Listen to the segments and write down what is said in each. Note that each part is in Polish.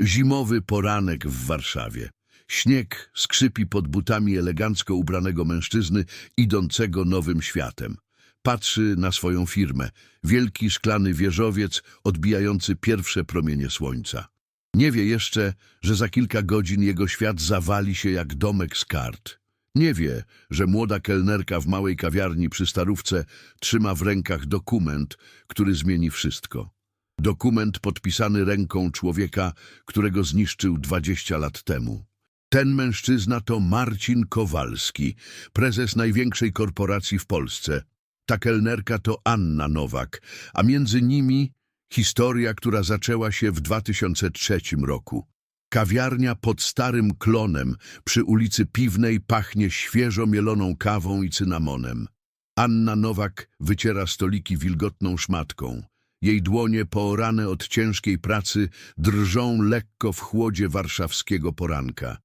Zimowy poranek w Warszawie. Śnieg skrzypi pod butami elegancko ubranego mężczyzny idącego nowym światem. Patrzy na swoją firmę. Wielki szklany wieżowiec odbijający pierwsze promienie słońca. Nie wie jeszcze, że za kilka godzin jego świat zawali się jak domek z kart. Nie wie, że młoda kelnerka w małej kawiarni przy starówce trzyma w rękach dokument, który zmieni wszystko. Dokument podpisany ręką człowieka, którego zniszczył 20 lat temu. Ten mężczyzna to Marcin Kowalski, prezes największej korporacji w Polsce. Ta kelnerka to Anna Nowak, a między nimi historia, która zaczęła się w 2003 roku. Kawiarnia pod Starym Klonem przy ulicy Piwnej pachnie świeżo mieloną kawą i cynamonem. Anna Nowak wyciera stoliki wilgotną szmatką. Jej dłonie poorane od ciężkiej pracy drżą lekko w chłodzie warszawskiego poranka.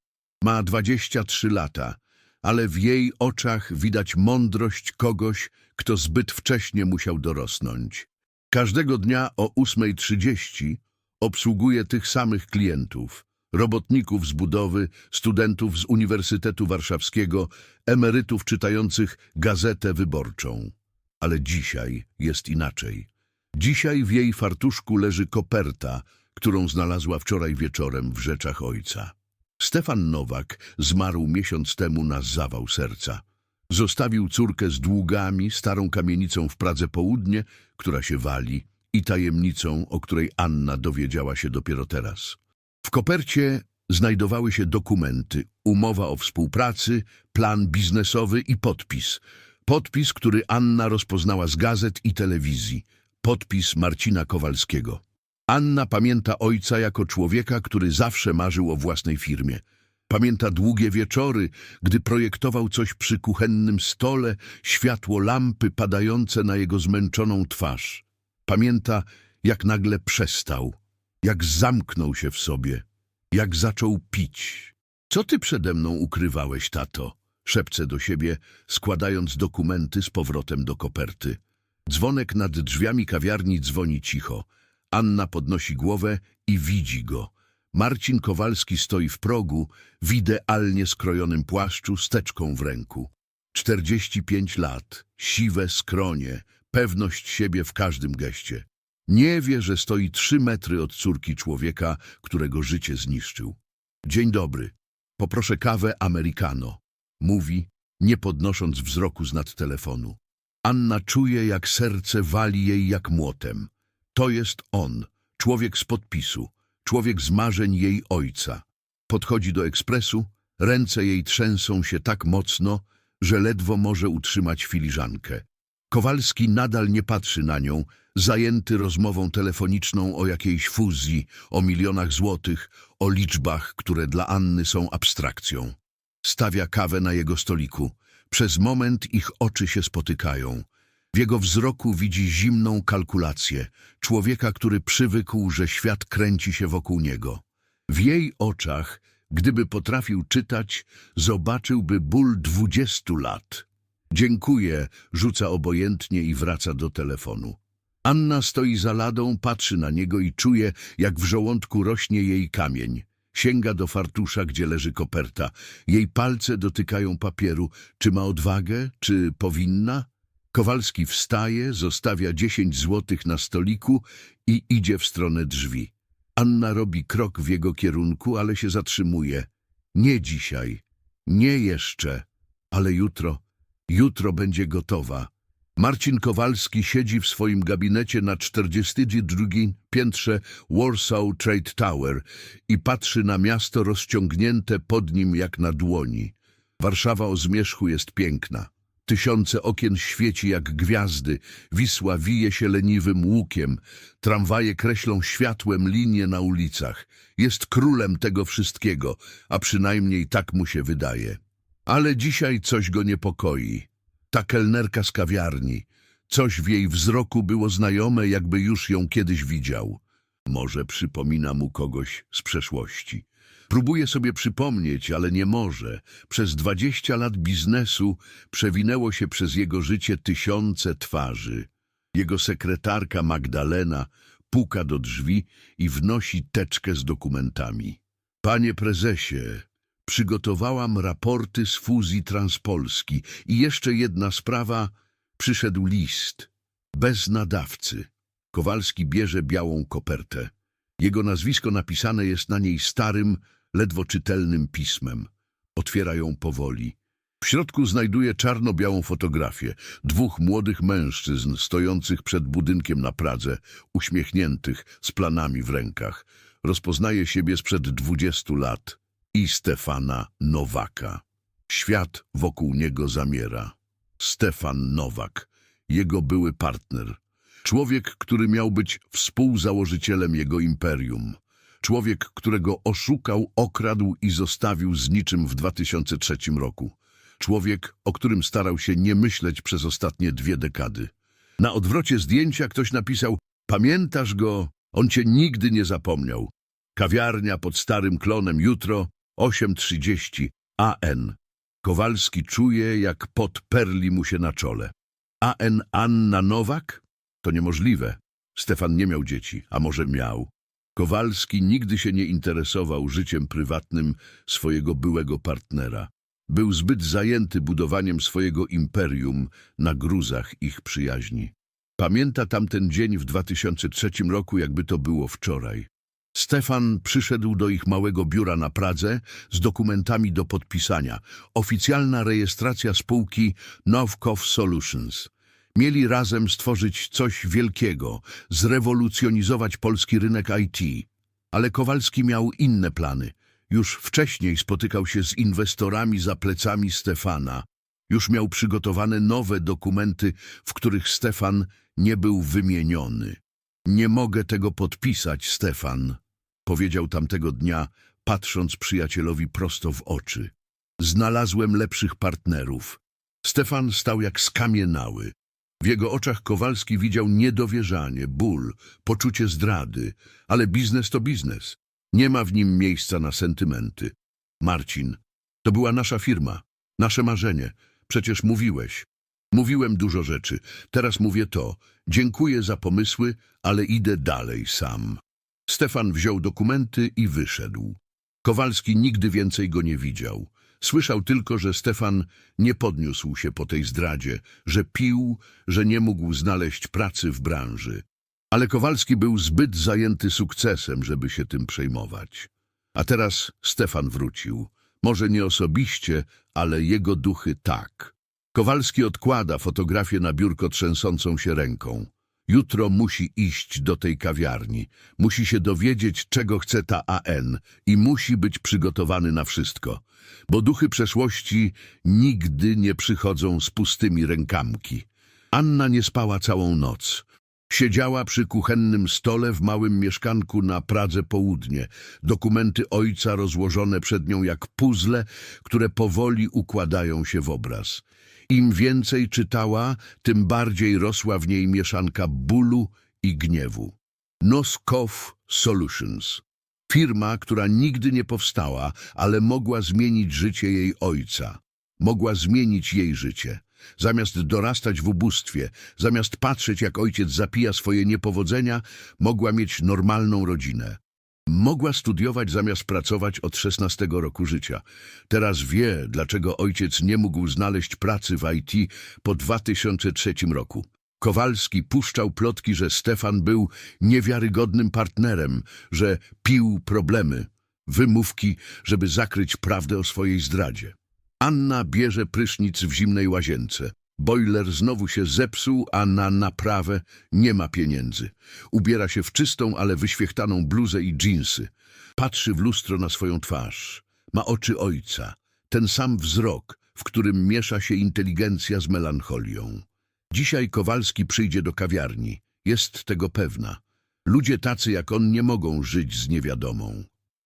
Ma 23 lata, ale w jej oczach widać mądrość kogoś, kto zbyt wcześnie musiał dorosnąć. Każdego dnia o 8.30 obsługuje tych samych klientów, robotników z budowy, studentów z Uniwersytetu Warszawskiego, emerytów czytających gazetę wyborczą. Ale dzisiaj jest inaczej. Dzisiaj w jej fartuszku leży koperta, którą znalazła wczoraj wieczorem w rzeczach ojca. Stefan Nowak zmarł miesiąc temu na zawał serca. Zostawił córkę z długami, starą kamienicą w Pradze Południe, która się wali, i tajemnicą, o której Anna dowiedziała się dopiero teraz. W kopercie znajdowały się dokumenty, umowa o współpracy, plan biznesowy i podpis. Podpis, który Anna rozpoznała z gazet i telewizji. Podpis Marcina Kowalskiego. Anna pamięta ojca jako człowieka, który zawsze marzył o własnej firmie. Pamięta długie wieczory, gdy projektował coś przy kuchennym stole, światło lampy padające na jego zmęczoną twarz. Pamięta, jak nagle przestał, jak zamknął się w sobie, jak zaczął pić. Co ty przede mną ukrywałeś, tato? Szepce do siebie, składając dokumenty z powrotem do koperty. Dzwonek nad drzwiami kawiarni dzwoni cicho. Anna podnosi głowę i widzi go. Marcin Kowalski stoi w progu, w idealnie skrojonym płaszczu z teczką w ręku. 45 lat, siwe skronie, pewność siebie w każdym geście. Nie wie, że stoi trzy metry od córki człowieka, którego życie zniszczył. Dzień dobry. Poproszę kawę americano. Mówi, nie podnosząc wzroku z nad telefonu. Anna czuje, jak serce wali jej jak młotem. To jest on, człowiek z podpisu, człowiek z marzeń jej ojca. Podchodzi do ekspresu, ręce jej trzęsą się tak mocno, że ledwo może utrzymać filiżankę. Kowalski nadal nie patrzy na nią, zajęty rozmową telefoniczną o jakiejś fuzji, o milionach złotych, o liczbach, które dla Anny są abstrakcją. Stawia kawę na jego stoliku. Przez moment ich oczy się spotykają. W jego wzroku widzi zimną kalkulację, człowieka, który przywykł, że świat kręci się wokół niego. W jej oczach, gdyby potrafił czytać, zobaczyłby ból dwudziestu lat. Dziękuję, rzuca obojętnie i wraca do telefonu. Anna stoi za ladą, patrzy na niego i czuje, jak w żołądku rośnie jej kamień. Sięga do fartusza, gdzie leży koperta. Jej palce dotykają papieru. Czy ma odwagę? Czy powinna? Kowalski wstaje, zostawia dziesięć złotych na stoliku i idzie w stronę drzwi. Anna robi krok w jego kierunku, ale się zatrzymuje. Nie dzisiaj, nie jeszcze, ale jutro, jutro będzie gotowa. Marcin Kowalski siedzi w swoim gabinecie na 42 piętrze Warsaw Trade Tower i patrzy na miasto rozciągnięte pod nim jak na dłoni. Warszawa o zmierzchu jest piękna. Tysiące okien świeci jak gwiazdy, Wisła wije się leniwym łukiem, tramwaje kreślą światłem linie na ulicach. Jest królem tego wszystkiego, a przynajmniej tak mu się wydaje. Ale dzisiaj coś go niepokoi. Ta kelnerka z kawiarni. Coś w jej wzroku było znajome, jakby już ją kiedyś widział. Może przypomina mu kogoś z przeszłości. Próbuje sobie przypomnieć, ale nie może. Przez dwadzieścia lat biznesu przewinęło się przez jego życie tysiące twarzy. Jego sekretarka Magdalena, puka do drzwi i wnosi teczkę z dokumentami. Panie prezesie, przygotowałam raporty z fuzji Transpolski i jeszcze jedna sprawa, przyszedł list, bez nadawcy. Kowalski bierze białą kopertę. Jego nazwisko napisane jest na niej starym, ledwo czytelnym pismem. Otwiera ją powoli. W środku znajduje czarno-białą fotografię dwóch młodych mężczyzn stojących przed budynkiem na Pradze, uśmiechniętych, z planami w rękach. Rozpoznaje siebie sprzed dwudziestu lat i Stefana Nowaka. Świat wokół niego zamiera. Stefan Nowak, jego były partner. Człowiek, który miał być współzałożycielem jego imperium. Człowiek, którego oszukał, okradł i zostawił z niczym w 2003 roku. Człowiek, o którym starał się nie myśleć przez ostatnie dwie dekady. Na odwrocie zdjęcia ktoś napisał Pamiętasz go? On cię nigdy nie zapomniał. Kawiarnia pod starym klonem jutro 8.30 AN. Kowalski czuje, jak pot perli mu się na czole. AN Anna Nowak? To niemożliwe. Stefan nie miał dzieci, a może miał. Kowalski nigdy się nie interesował życiem prywatnym swojego byłego partnera. Był zbyt zajęty budowaniem swojego imperium na gruzach ich przyjaźni. Pamięta tamten dzień w 2003 roku, jakby to było wczoraj. Stefan przyszedł do ich małego biura na Pradze z dokumentami do podpisania. Oficjalna rejestracja spółki Novkov Solutions. Mieli razem stworzyć coś wielkiego, zrewolucjonizować polski rynek IT. Ale Kowalski miał inne plany. Już wcześniej spotykał się z inwestorami za plecami Stefana. Już miał przygotowane nowe dokumenty, w których Stefan nie był wymieniony. Nie mogę tego podpisać, Stefan, powiedział tamtego dnia, patrząc przyjacielowi prosto w oczy. Znalazłem lepszych partnerów. Stefan stał jak skamieniały. W jego oczach Kowalski widział niedowierzanie, ból, poczucie zdrady, ale biznes to biznes. Nie ma w nim miejsca na sentymenty. Marcin, to była nasza firma, nasze marzenie. Przecież mówiłeś. Mówiłem dużo rzeczy. Teraz mówię to. Dziękuję za pomysły, ale idę dalej sam. Stefan wziął dokumenty i wyszedł. Kowalski nigdy więcej go nie widział. Słyszał tylko, że Stefan nie podniósł się po tej zdradzie, że pił, że nie mógł znaleźć pracy w branży. Ale Kowalski był zbyt zajęty sukcesem, żeby się tym przejmować. A teraz Stefan wrócił. Może nie osobiście, ale jego duchy tak. Kowalski odkłada fotografię na biurko trzęsącą się ręką. Jutro musi iść do tej kawiarni. Musi się dowiedzieć, czego chce ta AN i musi być przygotowany na wszystko. Bo duchy przeszłości nigdy nie przychodzą z pustymi rękamki. Anna nie spała całą noc. Siedziała przy kuchennym stole w małym mieszkanku na Pradze Południe. Dokumenty ojca rozłożone przed nią jak puzzle, które powoli układają się w obraz. Im więcej czytała, tym bardziej rosła w niej mieszanka bólu i gniewu. Noskow Solutions. Firma, która nigdy nie powstała, ale mogła zmienić życie jej ojca. Mogła zmienić jej życie. Zamiast dorastać w ubóstwie, zamiast patrzeć, jak ojciec zapija swoje niepowodzenia, mogła mieć normalną rodzinę. Mogła studiować zamiast pracować od 16 roku życia. Teraz wie, dlaczego ojciec nie mógł znaleźć pracy w IT po 2003 roku. Kowalski puszczał plotki, że Stefan był niewiarygodnym partnerem, że pił problemy, wymówki, żeby zakryć prawdę o swojej zdradzie. Anna bierze prysznic w zimnej łazience. Boiler znowu się zepsuł, a na naprawę nie ma pieniędzy. Ubiera się w czystą, ale wyświechtaną bluzę i dżinsy. Patrzy w lustro na swoją twarz. Ma oczy ojca. Ten sam wzrok, w którym miesza się inteligencja z melancholią. Dzisiaj Kowalski przyjdzie do kawiarni. Jest tego pewna. Ludzie tacy jak on nie mogą żyć z niewiadomą.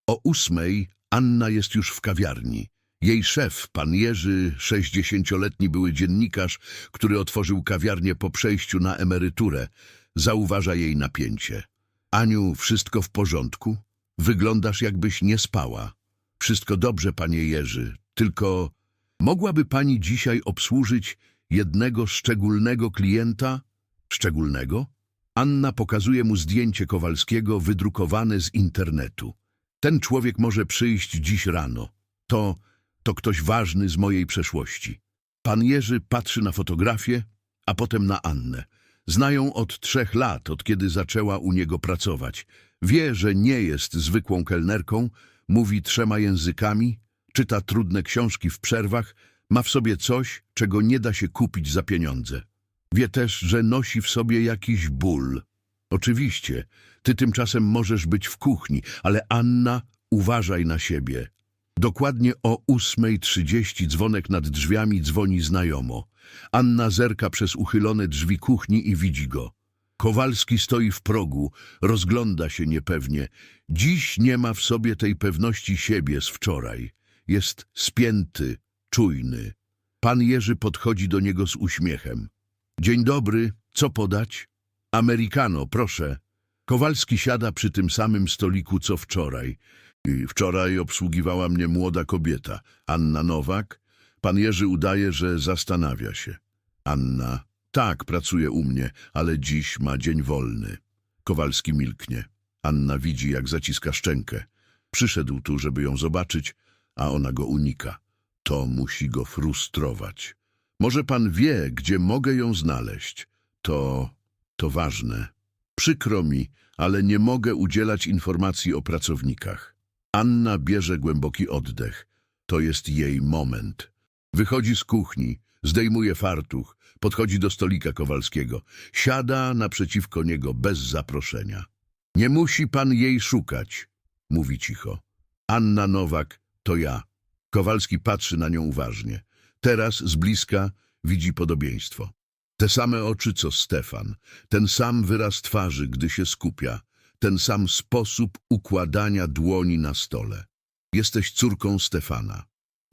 O ósmej Anna jest już w kawiarni. Jej szef, pan Jerzy, sześćdziesięcioletni były dziennikarz, który otworzył kawiarnię po przejściu na emeryturę, zauważa jej napięcie. Aniu, wszystko w porządku? Wyglądasz jakbyś nie spała. Wszystko dobrze, panie Jerzy, tylko mogłaby pani dzisiaj obsłużyć jednego szczególnego klienta? Szczególnego? Anna pokazuje mu zdjęcie Kowalskiego wydrukowane z internetu. Ten człowiek może przyjść dziś rano. To, to ktoś ważny z mojej przeszłości. Pan Jerzy patrzy na fotografię, a potem na Annę. Znają od trzech lat, od kiedy zaczęła u niego pracować. Wie, że nie jest zwykłą kelnerką, mówi trzema językami, czyta trudne książki w przerwach, ma w sobie coś, czego nie da się kupić za pieniądze. Wie też, że nosi w sobie jakiś ból. Oczywiście, ty tymczasem możesz być w kuchni, ale Anna, uważaj na siebie. Dokładnie o 8.30 dzwonek nad drzwiami dzwoni znajomo. Anna zerka przez uchylone drzwi kuchni i widzi go. Kowalski stoi w progu, rozgląda się niepewnie. Dziś nie ma w sobie tej pewności siebie z wczoraj. Jest spięty, czujny. Pan Jerzy podchodzi do niego z uśmiechem. Dzień dobry, co podać? Americano, proszę. Kowalski siada przy tym samym stoliku co wczoraj. I wczoraj obsługiwała mnie młoda kobieta, Anna Nowak. Pan Jerzy udaje, że zastanawia się. Anna, tak, pracuje u mnie, ale dziś ma dzień wolny. Kowalski milknie. Anna widzi, jak zaciska szczękę. Przyszedł tu, żeby ją zobaczyć, a ona go unika. To musi go frustrować. Może pan wie, gdzie mogę ją znaleźć. To, to ważne. Przykro mi, ale nie mogę udzielać informacji o pracownikach. Anna bierze głęboki oddech. To jest jej moment. Wychodzi z kuchni, zdejmuje fartuch, podchodzi do stolika Kowalskiego. Siada naprzeciwko niego bez zaproszenia. Nie musi pan jej szukać, mówi cicho. Anna Nowak, to ja. Kowalski patrzy na nią uważnie. Teraz z bliska widzi podobieństwo. Te same oczy co Stefan, ten sam wyraz twarzy, gdy się skupia, ten sam sposób układania dłoni na stole. Jesteś córką Stefana.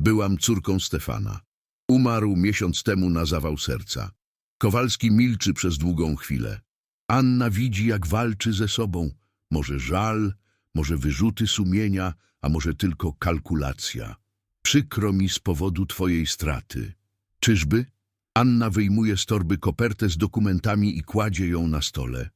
Byłam córką Stefana. Umarł miesiąc temu na zawał serca. Kowalski milczy przez długą chwilę. Anna widzi, jak walczy ze sobą. Może żal, może wyrzuty sumienia, a może tylko kalkulacja. Przykro mi z powodu twojej straty. Czyżby? Anna wyjmuje z torby kopertę z dokumentami i kładzie ją na stole.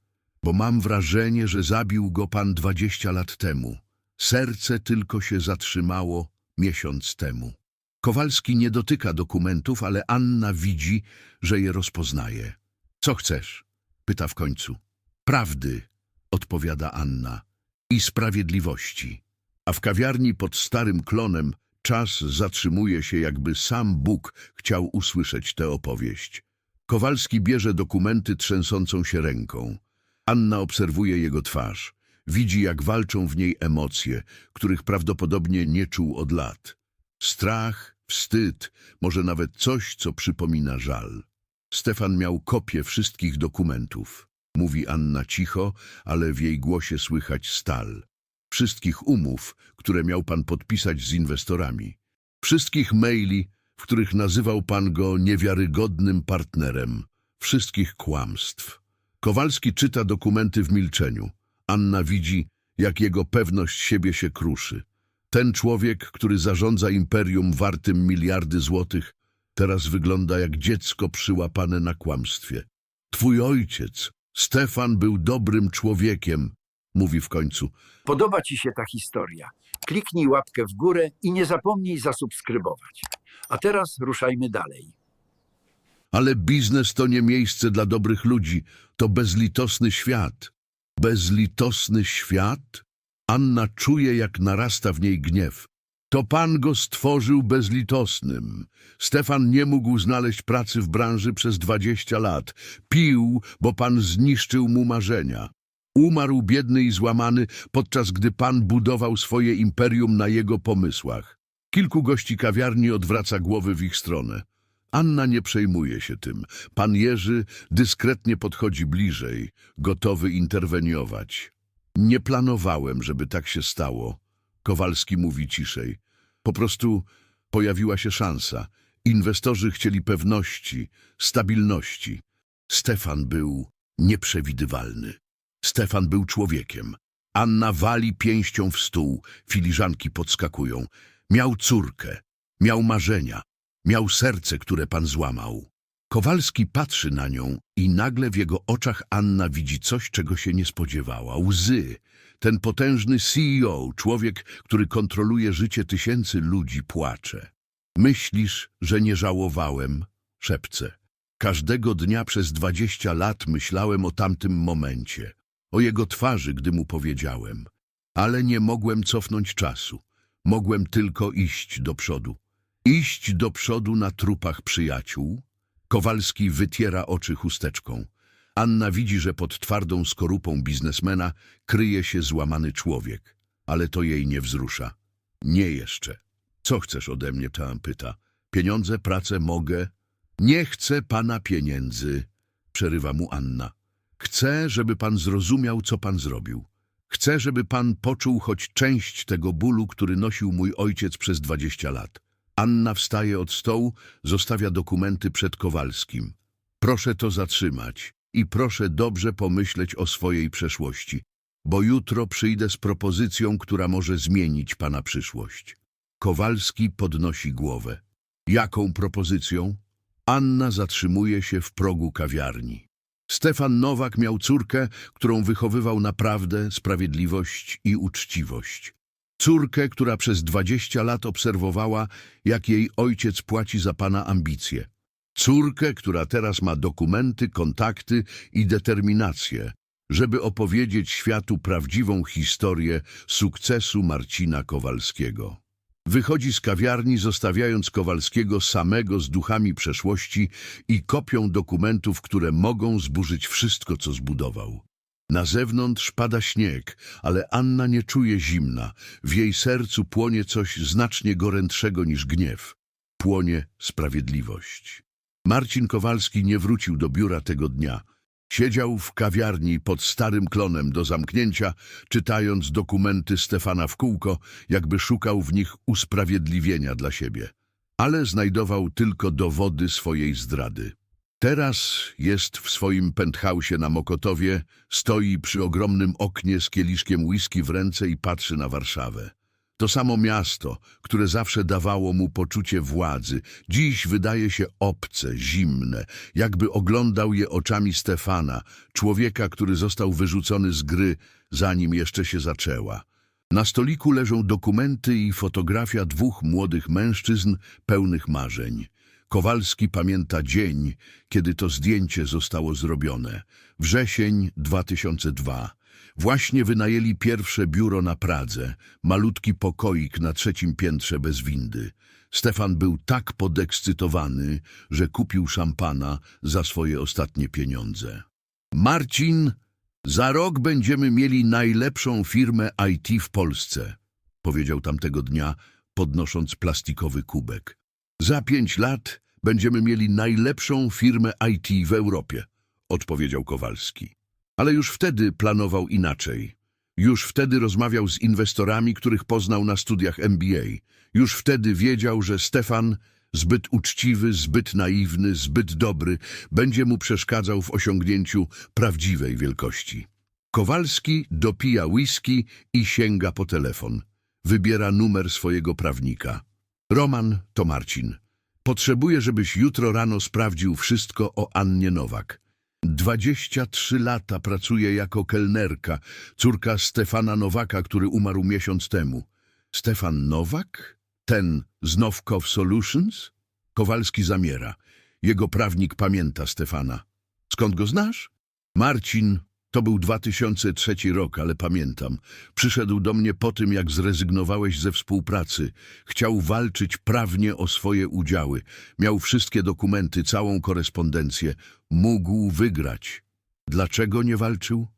Bo mam wrażenie, że zabił go pan dwadzieścia lat temu. Serce tylko się zatrzymało miesiąc temu. Kowalski nie dotyka dokumentów, ale Anna widzi, że je rozpoznaje. Co chcesz? Pyta w końcu. Prawdy, odpowiada Anna. I sprawiedliwości. A w kawiarni pod starym klonem czas zatrzymuje się, jakby sam Bóg chciał usłyszeć tę opowieść. Kowalski bierze dokumenty trzęsącą się ręką. Anna obserwuje jego twarz. Widzi, jak walczą w niej emocje, których prawdopodobnie nie czuł od lat. Strach, wstyd, może nawet coś, co przypomina żal. Stefan miał kopię wszystkich dokumentów. Mówi Anna cicho, ale w jej głosie słychać stal. Wszystkich umów, które miał pan podpisać z inwestorami. Wszystkich maili, w których nazywał pan go niewiarygodnym partnerem. Wszystkich kłamstw. Kowalski czyta dokumenty w milczeniu. Anna widzi, jak jego pewność siebie się kruszy. Ten człowiek, który zarządza imperium wartym miliardy złotych, teraz wygląda jak dziecko przyłapane na kłamstwie. Twój ojciec, Stefan, był dobrym człowiekiem, mówi w końcu. Podoba Ci się ta historia? Kliknij łapkę w górę i nie zapomnij zasubskrybować. A teraz ruszajmy dalej. Ale biznes to nie miejsce dla dobrych ludzi, to bezlitosny świat. Bezlitosny świat? Anna czuje, jak narasta w niej gniew. To pan go stworzył bezlitosnym. Stefan nie mógł znaleźć pracy w branży przez dwadzieścia lat. Pił, bo pan zniszczył mu marzenia. Umarł biedny i złamany, podczas gdy pan budował swoje imperium na jego pomysłach. Kilku gości kawiarni odwraca głowy w ich stronę. Anna nie przejmuje się tym. Pan Jerzy dyskretnie podchodzi bliżej, gotowy interweniować. Nie planowałem, żeby tak się stało. Kowalski mówi ciszej. Po prostu pojawiła się szansa. Inwestorzy chcieli pewności, stabilności. Stefan był nieprzewidywalny. Stefan był człowiekiem. Anna wali pięścią w stół, filiżanki podskakują. Miał córkę, miał marzenia, miał serce, które pan złamał. Kowalski patrzy na nią i nagle w jego oczach Anna widzi coś, czego się nie spodziewała. Łzy. Ten potężny CEO, człowiek, który kontroluje życie tysięcy ludzi, płacze. Myślisz, że nie żałowałem? Szepce. Każdego dnia przez dwadzieścia lat myślałem o tamtym momencie, o jego twarzy, gdy mu powiedziałem. Ale nie mogłem cofnąć czasu. Mogłem tylko iść do przodu. Iść do przodu na trupach przyjaciół. Kowalski wytiera oczy chusteczką. Anna widzi, że pod twardą skorupą biznesmena kryje się złamany człowiek. Ale to jej nie wzrusza. Nie jeszcze. Co chcesz ode mnie, tam pyta. Pieniądze, pracę mogę? Nie chcę pana pieniędzy, przerywa mu Anna. Chcę, żeby pan zrozumiał, co pan zrobił. Chcę, żeby pan poczuł choć część tego bólu, który nosił mój ojciec przez dwadzieścia lat. Anna wstaje od stołu, zostawia dokumenty przed Kowalskim. Proszę to zatrzymać i proszę dobrze pomyśleć o swojej przeszłości, bo jutro przyjdę z propozycją, która może zmienić pana przyszłość. Kowalski podnosi głowę. Jaką propozycją? Anna zatrzymuje się w progu kawiarni. Stefan Nowak miał córkę, którą wychowywał na prawdę, sprawiedliwość i uczciwość. Córkę, która przez dwadzieścia lat obserwowała, jak jej ojciec płaci za pana ambicje. Córkę, która teraz ma dokumenty, kontakty i determinację, żeby opowiedzieć światu prawdziwą historię sukcesu Marcina Kowalskiego. Wychodzi z kawiarni, zostawiając Kowalskiego samego z duchami przeszłości i kopią dokumentów, które mogą zburzyć wszystko, co zbudował. Na zewnątrz pada śnieg, ale Anna nie czuje zimna. W jej sercu płonie coś znacznie gorętszego niż gniew. Płonie sprawiedliwość. Marcin Kowalski nie wrócił do biura tego dnia. Siedział w kawiarni pod starym klonem do zamknięcia, czytając dokumenty Stefana w kółko, jakby szukał w nich usprawiedliwienia dla siebie. Ale znajdował tylko dowody swojej zdrady. Teraz jest w swoim penthausie na Mokotowie, stoi przy ogromnym oknie z kieliszkiem whisky w ręce i patrzy na Warszawę. To samo miasto, które zawsze dawało mu poczucie władzy, dziś wydaje się obce, zimne, jakby oglądał je oczami Stefana, człowieka, który został wyrzucony z gry, zanim jeszcze się zaczęła. Na stoliku leżą dokumenty i fotografia dwóch młodych mężczyzn pełnych marzeń. Kowalski pamięta dzień, kiedy to zdjęcie zostało zrobione. Wrzesień 2002. Właśnie wynajęli pierwsze biuro na Pradze, malutki pokoik na trzecim piętrze bez windy. Stefan był tak podekscytowany, że kupił szampana za swoje ostatnie pieniądze. Marcin, za rok będziemy mieli najlepszą firmę IT w Polsce, powiedział tamtego dnia, podnosząc plastikowy kubek. Za pięć lat będziemy mieli najlepszą firmę IT w Europie, odpowiedział Kowalski. Ale już wtedy planował inaczej. Już wtedy rozmawiał z inwestorami, których poznał na studiach MBA. Już wtedy wiedział, że Stefan, zbyt uczciwy, zbyt naiwny, zbyt dobry, będzie mu przeszkadzał w osiągnięciu prawdziwej wielkości. Kowalski dopija whisky i sięga po telefon. Wybiera numer swojego prawnika. Roman to Marcin. Potrzebuję, żebyś jutro rano sprawdził wszystko o Annie Nowak. Dwadzieścia trzy lata pracuje jako kelnerka, córka Stefana Nowaka, który umarł miesiąc temu. Stefan Nowak? Ten z Nowkow Solutions? Kowalski zamiera. Jego prawnik pamięta Stefana. Skąd go znasz? Marcin, to był 2003 rok, ale pamiętam. Przyszedł do mnie po tym, jak zrezygnowałeś ze współpracy. Chciał walczyć prawnie o swoje udziały. Miał wszystkie dokumenty, całą korespondencję. Mógł wygrać. Dlaczego nie walczył?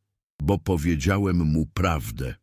Bo powiedziałem mu prawdę.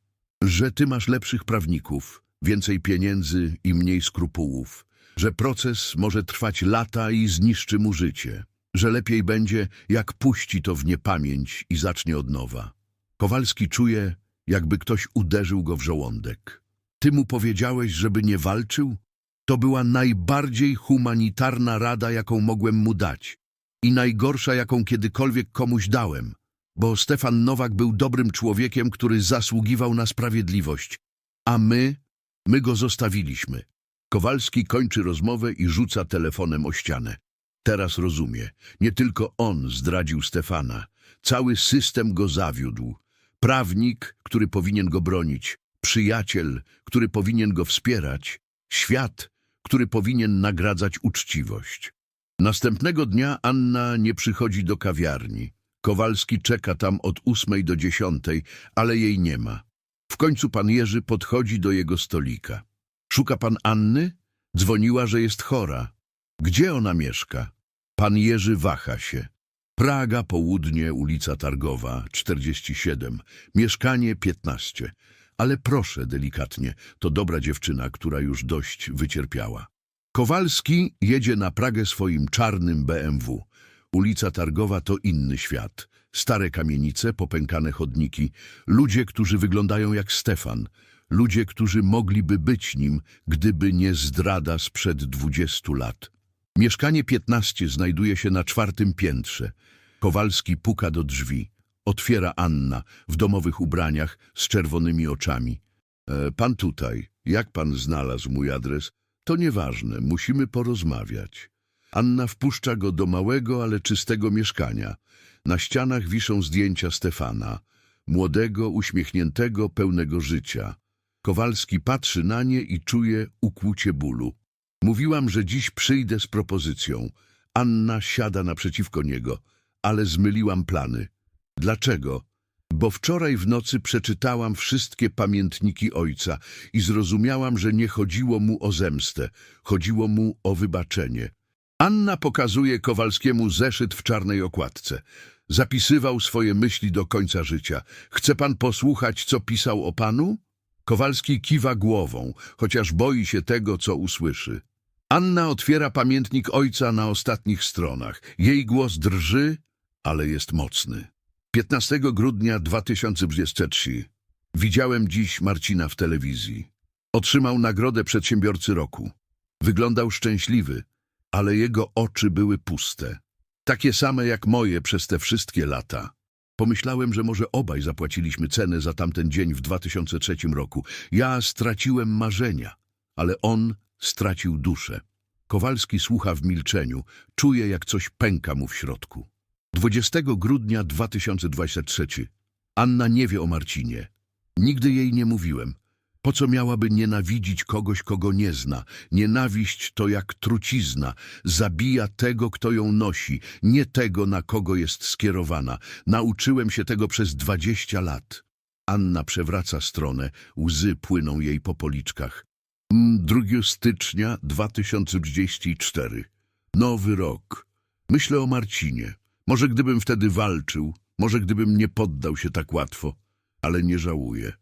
Że ty masz lepszych prawników, więcej pieniędzy i mniej skrupułów. Że proces może trwać lata i zniszczy mu życie. Że lepiej będzie, jak puści to w niepamięć i zacznie od nowa. Kowalski czuje, jakby ktoś uderzył go w żołądek. Ty mu powiedziałeś, żeby nie walczył? To była najbardziej humanitarna rada, jaką mogłem mu dać. I najgorsza, jaką kiedykolwiek komuś dałem. Bo Stefan Nowak był dobrym człowiekiem, który zasługiwał na sprawiedliwość. A my, my go zostawiliśmy. Kowalski kończy rozmowę i rzuca telefonem o ścianę. Teraz rozumie. Nie tylko on zdradził Stefana. Cały system go zawiódł. Prawnik, który powinien go bronić, przyjaciel, który powinien go wspierać, świat, który powinien nagradzać uczciwość. Następnego dnia Anna nie przychodzi do kawiarni. Kowalski czeka tam od ósmej do dziesiątej, ale jej nie ma. W końcu pan Jerzy podchodzi do jego stolika. Szuka pan Anny? Dzwoniła, że jest chora. Gdzie ona mieszka? Pan Jerzy waha się. Praga, południe, ulica Targowa, 47, mieszkanie 15. Ale proszę delikatnie, to dobra dziewczyna, która już dość wycierpiała. Kowalski jedzie na Pragę swoim czarnym BMW. Ulica Targowa to inny świat. Stare kamienice, popękane chodniki, ludzie, którzy wyglądają jak Stefan, ludzie, którzy mogliby być nim, gdyby nie zdrada sprzed 20 lat. Mieszkanie 15 znajduje się na czwartym piętrze. Kowalski puka do drzwi. Otwiera Anna w domowych ubraniach z czerwonymi oczami. E, pan tutaj. Jak pan znalazł mój adres? To nieważne, musimy porozmawiać. Anna wpuszcza go do małego, ale czystego mieszkania. Na ścianach wiszą zdjęcia Stefana, młodego, uśmiechniętego, pełnego życia. Kowalski patrzy na nie i czuje ukłucie bólu. Mówiłam, że dziś przyjdę z propozycją. Anna siada naprzeciwko niego, ale zmyliłam plany. Dlaczego? Bo wczoraj w nocy przeczytałam wszystkie pamiętniki ojca i zrozumiałam, że nie chodziło mu o zemstę, chodziło mu o wybaczenie. Anna pokazuje Kowalskiemu zeszyt w czarnej okładce. Zapisywał swoje myśli do końca życia. Chce pan posłuchać, co pisał o panu? Kowalski kiwa głową, chociaż boi się tego, co usłyszy. Anna otwiera pamiętnik ojca na ostatnich stronach. Jej głos drży, ale jest mocny. 15 grudnia 2023. Widziałem dziś Marcina w telewizji. Otrzymał nagrodę przedsiębiorcy roku. Wyglądał szczęśliwy, ale jego oczy były puste. Takie same jak moje przez te wszystkie lata. Pomyślałem, że może obaj zapłaciliśmy cenę za tamten dzień w 2003 roku. Ja straciłem marzenia, ale on stracił duszę. Kowalski słucha w milczeniu, czuje jak coś pęka mu w środku. 20 grudnia 2023. Anna nie wie o Marcinie. Nigdy jej nie mówiłem. Po co miałaby nienawidzić kogoś, kogo nie zna? Nienawiść to jak trucizna. Zabija tego, kto ją nosi, nie tego, na kogo jest skierowana. Nauczyłem się tego przez dwadzieścia lat. Anna przewraca stronę, łzy płyną jej po policzkach. Mm, 2 stycznia 2034. Nowy rok. Myślę o Marcinie. Może gdybym wtedy walczył, może gdybym nie poddał się tak łatwo, ale nie żałuję.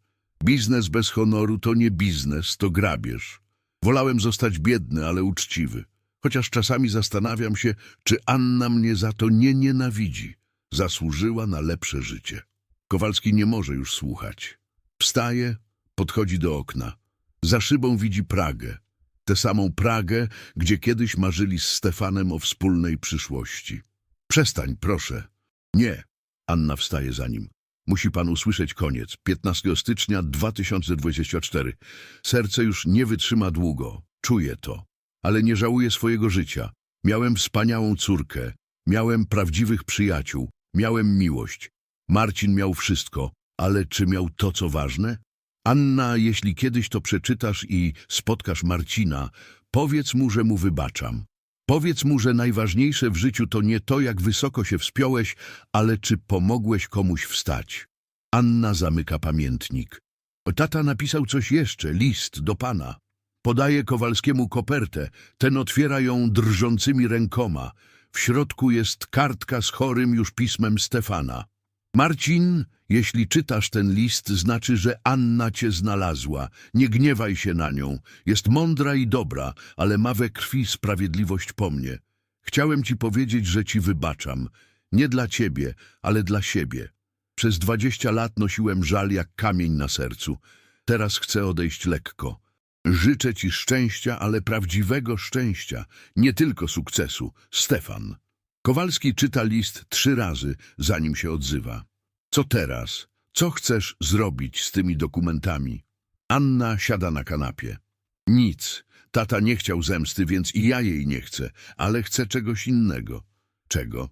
Biznes bez honoru to nie biznes, to grabież. Wolałem zostać biedny, ale uczciwy. Chociaż czasami zastanawiam się, czy Anna mnie za to nie nienawidzi. Zasłużyła na lepsze życie. Kowalski nie może już słuchać. Wstaje, podchodzi do okna. Za szybą widzi Pragę. Tę samą Pragę, gdzie kiedyś marzyli z Stefanem o wspólnej przyszłości. Przestań, proszę. Nie. Anna wstaje za nim. Musi pan usłyszeć koniec. 15 stycznia 2024. Serce już nie wytrzyma długo. Czuję to. Ale nie żałuję swojego życia. Miałem wspaniałą córkę. Miałem prawdziwych przyjaciół. Miałem miłość. Marcin miał wszystko. Ale czy miał to, co ważne? Anna, jeśli kiedyś to przeczytasz i spotkasz Marcina, powiedz mu, że mu wybaczam. Powiedz mu, że najważniejsze w życiu to nie to, jak wysoko się wspiąłeś, ale czy pomogłeś komuś wstać. Anna zamyka pamiętnik. Tata napisał coś jeszcze, list do pana. Podaje Kowalskiemu kopertę, ten otwiera ją drżącymi rękoma. W środku jest kartka z chorym już pismem Stefana. Marcin, jeśli czytasz ten list, znaczy, że Anna cię znalazła. Nie gniewaj się na nią. Jest mądra i dobra, ale ma we krwi sprawiedliwość po mnie. Chciałem ci powiedzieć, że ci wybaczam. Nie dla ciebie, ale dla siebie. Przez dwadzieścia lat nosiłem żal jak kamień na sercu. Teraz chcę odejść lekko. Życzę ci szczęścia, ale prawdziwego szczęścia, nie tylko sukcesu. Stefan. Kowalski czyta list trzy razy, zanim się odzywa. Co teraz? Co chcesz zrobić z tymi dokumentami? Anna siada na kanapie. Nic. Tata nie chciał zemsty, więc i ja jej nie chcę, ale chcę czegoś innego. Czego?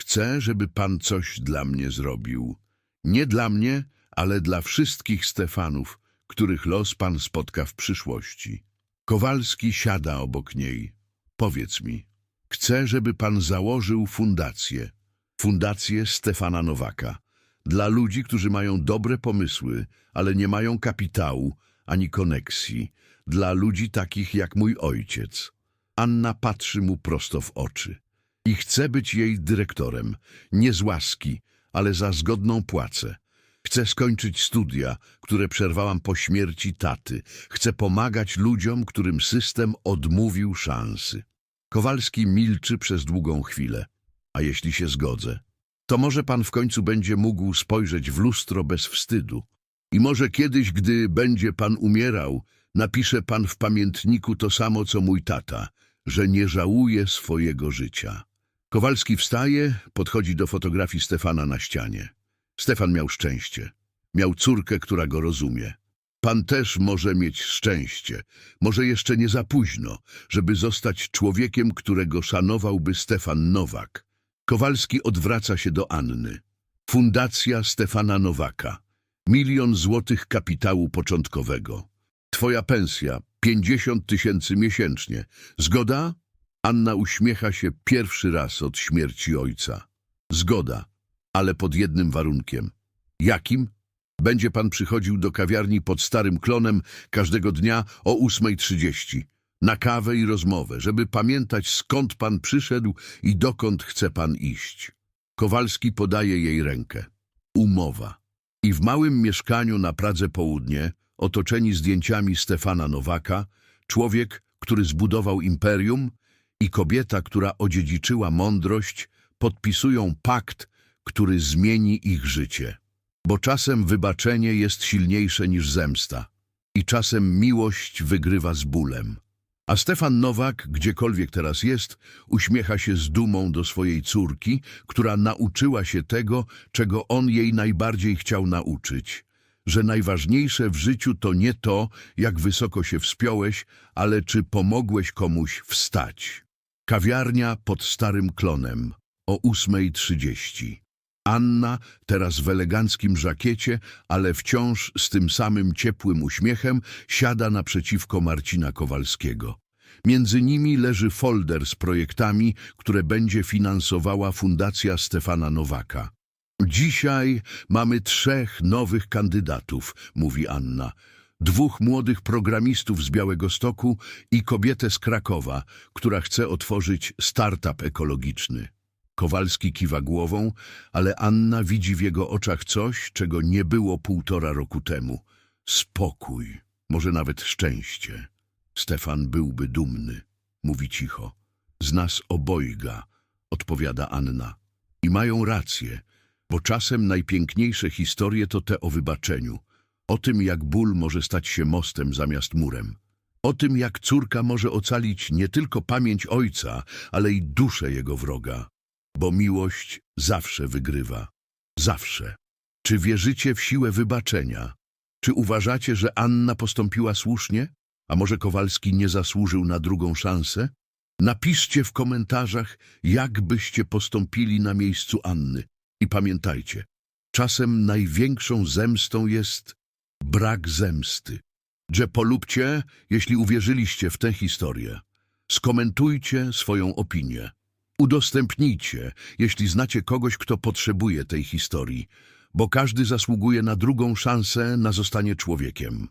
Chcę, żeby pan coś dla mnie zrobił. Nie dla mnie, ale dla wszystkich Stefanów, których los pan spotka w przyszłości. Kowalski siada obok niej. Powiedz mi, chcę, żeby pan założył fundację. Fundację Stefana Nowaka. Dla ludzi, którzy mają dobre pomysły, ale nie mają kapitału ani koneksji. Dla ludzi takich jak mój ojciec. Anna patrzy mu prosto w oczy. I chcę być jej dyrektorem. Nie z łaski, ale za zgodną płacę. Chcę skończyć studia, które przerwałam po śmierci taty. Chcę pomagać ludziom, którym system odmówił szansy. Kowalski milczy przez długą chwilę. A jeśli się zgodzę, to może pan w końcu będzie mógł spojrzeć w lustro bez wstydu. I może kiedyś, gdy będzie pan umierał, napisze pan w pamiętniku to samo, co mój tata, że nie żałuje swojego życia. Kowalski wstaje, podchodzi do fotografii Stefana na ścianie. Stefan miał szczęście. Miał córkę, która go rozumie. Pan też może mieć szczęście. Może jeszcze nie za późno, żeby zostać człowiekiem, którego szanowałby Stefan Nowak. Kowalski odwraca się do Anny. Fundacja Stefana Nowaka. Milion złotych kapitału początkowego. Twoja pensja 50 tysięcy miesięcznie. Zgoda? Anna uśmiecha się pierwszy raz od śmierci ojca. Zgoda, ale pod jednym warunkiem. Jakim? Będzie pan przychodził do kawiarni pod Starym Klonem każdego dnia o 8.30 na kawę i rozmowę, żeby pamiętać skąd pan przyszedł i dokąd chce pan iść. Kowalski podaje jej rękę. Umowa. I w małym mieszkaniu na Pradze Południe, otoczeni zdjęciami Stefana Nowaka, człowiek, który zbudował imperium i kobieta, która odziedziczyła mądrość, podpisują pakt, który zmieni ich życie. Bo czasem wybaczenie jest silniejsze niż zemsta i czasem miłość wygrywa z bólem. A Stefan Nowak, gdziekolwiek teraz jest, uśmiecha się z dumą do swojej córki, która nauczyła się tego, czego on jej najbardziej chciał nauczyć. Że najważniejsze w życiu to nie to, jak wysoko się wspiąłeś, ale czy pomogłeś komuś wstać. Kawiarnia pod Starym Klonem o 8.30. Anna, teraz w eleganckim żakiecie, ale wciąż z tym samym ciepłym uśmiechem, siada naprzeciwko Marcina Kowalskiego. Między nimi leży folder z projektami, które będzie finansowała Fundacja Stefana Nowaka. Dzisiaj mamy trzech nowych kandydatów, mówi Anna. Dwóch młodych programistów z Białego Stoku i kobietę z Krakowa, która chce otworzyć startup ekologiczny. Kowalski kiwa głową, ale Anna widzi w jego oczach coś, czego nie było półtora roku temu. Spokój, może nawet szczęście. Stefan byłby dumny, mówi cicho. Z nas obojga, odpowiada Anna. I mają rację, bo czasem najpiękniejsze historie to te o wybaczeniu. O tym, jak ból może stać się mostem zamiast murem. O tym, jak córka może ocalić nie tylko pamięć ojca, ale i duszę jego wroga. Bo miłość zawsze wygrywa. Zawsze. Czy wierzycie w siłę wybaczenia? Czy uważacie, że Anna postąpiła słusznie? A może Kowalski nie zasłużył na drugą szansę? Napiszcie w komentarzach, jak byście postąpili na miejscu Anny. I pamiętajcie, czasem największą zemstą jest brak zemsty. Że polubcie, jeśli uwierzyliście w tę historię. Skomentujcie swoją opinię. Udostępnijcie, jeśli znacie kogoś, kto potrzebuje tej historii, bo każdy zasługuje na drugą szansę na zostanie człowiekiem.